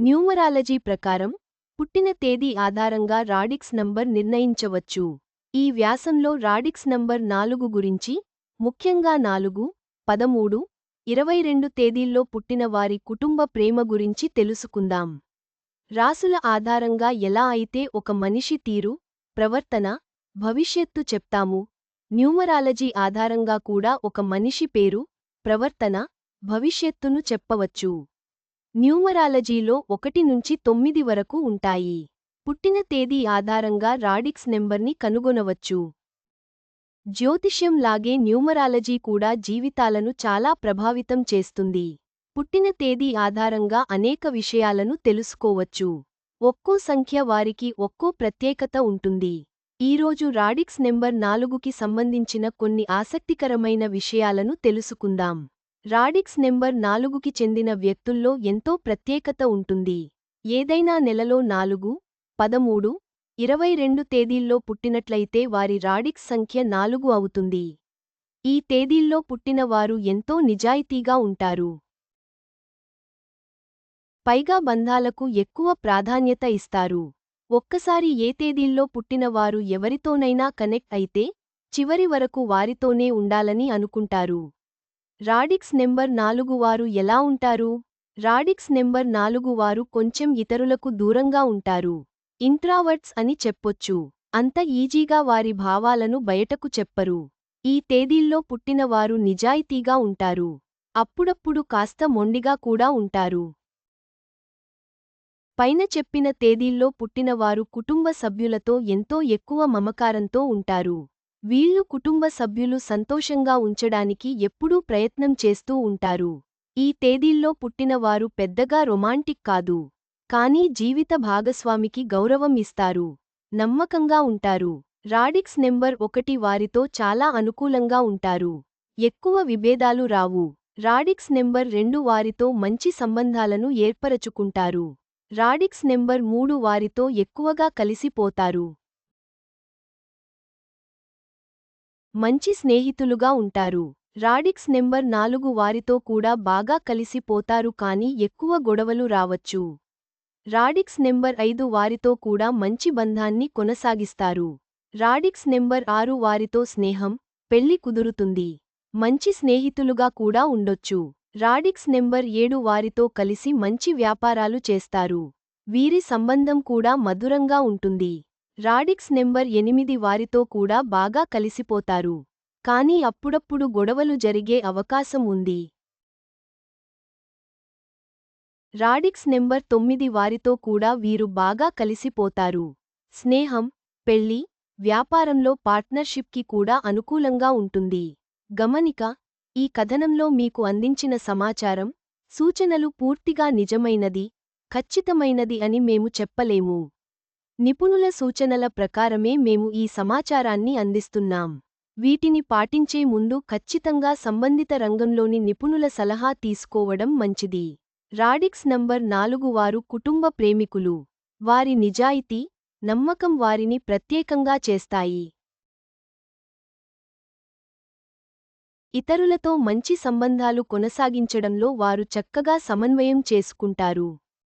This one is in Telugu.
న్యూమరాలజీ ప్రకారం పుట్టిన తేదీ ఆధారంగా రాడిక్స్ నంబర్ నిర్ణయించవచ్చు. ఈ వ్యాసంలో రాడిక్స్ నంబర్ నాలుగు గురించి ముఖ్యంగా నాలుగు పదమూడు ఇరవై రెండు తేదీల్లో పుట్టిన వారి కుటుంబ ప్రేమ గురించి తెలుసుకుందాం. రాసుల ఆధారంగా ఎలా అయితే ఒక మనిషి తీరు ప్రవర్తన భవిష్యత్తు చెప్తాము. న్యూమరాలజీ ఆధారంగా కూడా ఒక మనిషి పేరు ప్రవర్తన భవిష్యత్తును చెప్పవచ్చు. న్యూమరాలజీలో ఒకటి నుంచి తొమ్మిది వరకు ఉంటాయి. పుట్టిన తేదీ ఆధారంగా రాడిక్స్ నెంబర్ని కనుగొనవచ్చు. జ్యోతిష్యం లాగే న్యూమరాలజీ కూడా జీవితాలను చాలా ప్రభావితం చేస్తుంది. పుట్టిన తేదీ ఆధారంగా అనేక విషయాలను తెలుసుకోవచ్చు. ఒక్కో సంఖ్య వారికి ఒక్కో ప్రత్యేకత ఉంటుంది. ఈరోజు రాడిక్స్ నెంబర్ నాలుగుకి సంబంధించిన కొన్ని ఆసక్తికరమైన విషయాలను తెలుసుకుందాం. రాడిక్స్ నెంబర్ నాలుగుకి చెందిన వ్యక్తుల్లో ఎంతో ప్రత్యేకత ఉంటుంది. ఏదైనా నెలలో నాలుగు పదమూడు ఇరవై రెండు తేదీల్లో పుట్టినట్లయితే వారి రాడిక్స్ సంఖ్య నాలుగు అవుతుంది. ఈ తేదీల్లో పుట్టినవారు ఎంతో నిజాయితీగా ఉంటారు. పైగా బంధాలకు ఎక్కువ ప్రాధాన్యత ఇస్తారు. ఒక్కసారి ఏ తేదీల్లో పుట్టినవారు ఎవరితోనైనా కనెక్ట్ అయితే చివరి వరకు వారితోనే ఉండాలని అనుకుంటారు. రాడిక్స్ నెంబర్ నాలుగు వారు ఎలా ఉంటారు? రాడిక్స్ నెంబర్ నాలుగు వారు కొంచెం ఇతరులకు దూరంగా ఉంటారు. ఇంట్రావర్ట్స్ అని చెప్పొచ్చు. అంత ఈజీగా వారి భావాలను బయటకు చెప్పరు. ఈ తేదీల్లో పుట్టినవారు నిజాయితీగా ఉంటారు. అప్పుడప్పుడు కాస్త మొండిగా కూడా ఉంటారు. పైన చెప్పిన తేదీల్లో పుట్టినవారు కుటుంబ సభ్యులతో ఎంతో ఎక్కువ మమకారంతో ఉంటారు. వీళ్ళు కుటుంబ సభ్యులు సంతోషంగా ఉంచడానికి ఎప్పుడూ ప్రయత్నం చేస్తూ ఉంటారు. ఈ తేదీల్లో పుట్టినవారు పెద్దగా రొమాంటిక్ కాదు. కానీ జీవిత భాగస్వామికి గౌరవం ఇస్తారు. నమ్మకంగా ఉంటారు. రాడిక్స్ నెంబర్ ఒకటి వారితో చాలా అనుకూలంగా ఉంటారు. ఎక్కువ విభేదాలు రావు. రాడిక్స్ నెంబర్ రెండు వారితో మంచి సంబంధాలను ఏర్పరచుకుంటారు. రాడిక్స్ నెంబర్ మూడు వారితో ఎక్కువగా కలిసిపోతారు. మంచి స్నేహితులుగా ఉంటారు. రాడిక్స్ నెంబర్ నాలుగు వారితో కూడా బాగా కలిసిపోతారు కాని ఎక్కువ గొడవలు రావచ్చు. రాడిక్స్ నెంబర్ ఐదు వారితో కూడా మంచి బంధాన్ని కొనసాగిస్తారు. రాడిక్స్ నెంబర్ ఆరు వారితో స్నేహం పెళ్ళి కుదురుతుంది. మంచి స్నేహితులుగా కూడా ఉండొచ్చు. రాడిక్స్ నెంబర్ ఏడు వారితో కలిసి మంచి వ్యాపారాలు చేస్తారు. వీరి సంబంధం కూడా మధురంగా ఉంటుంది. రాడిక్స్ నెంబర్ ఎనిమిది వారితో కూడా బాగా కలిసిపోతారు. కానీ అప్పుడప్పుడు గొడవలు జరిగే అవకాశం ఉంది. రాడిక్స్ నెంబర్ తొమ్మిది వారితో కూడా వీరు బాగా కలిసిపోతారు. స్నేహం పెళ్ళి వ్యాపారంలో పార్ట్నర్షిప్కి కూడా అనుకూలంగా ఉంటుంది. గమనిక ఈ కథనంలో మీకు అందించిన సమాచారం సూచనలు పూర్తిగా నిజమైనది ఖచ్చితమైనది అని మేము చెప్పలేము. నిపుణుల సూచనల ప్రకారమే మేము ఈ సమాచారాన్ని అందిస్తున్నాం. వీటిని పాటించే ముందు ఖచ్చితంగా సంబంధిత రంగంలోని నిపుణుల సలహా తీసుకోవడం మంచిది. రాడిక్స్ నంబర్ నాలుగు వారు కుటుంబ ప్రేమికులు. వారి నిజాయితీ నమ్మకం వారిని ప్రత్యేకంగా చేస్తాయి. ఇతరులతో మంచి సంబంధాలు కొనసాగించడంలో వారు చక్కగా సమన్వయం చేసుకుంటారు.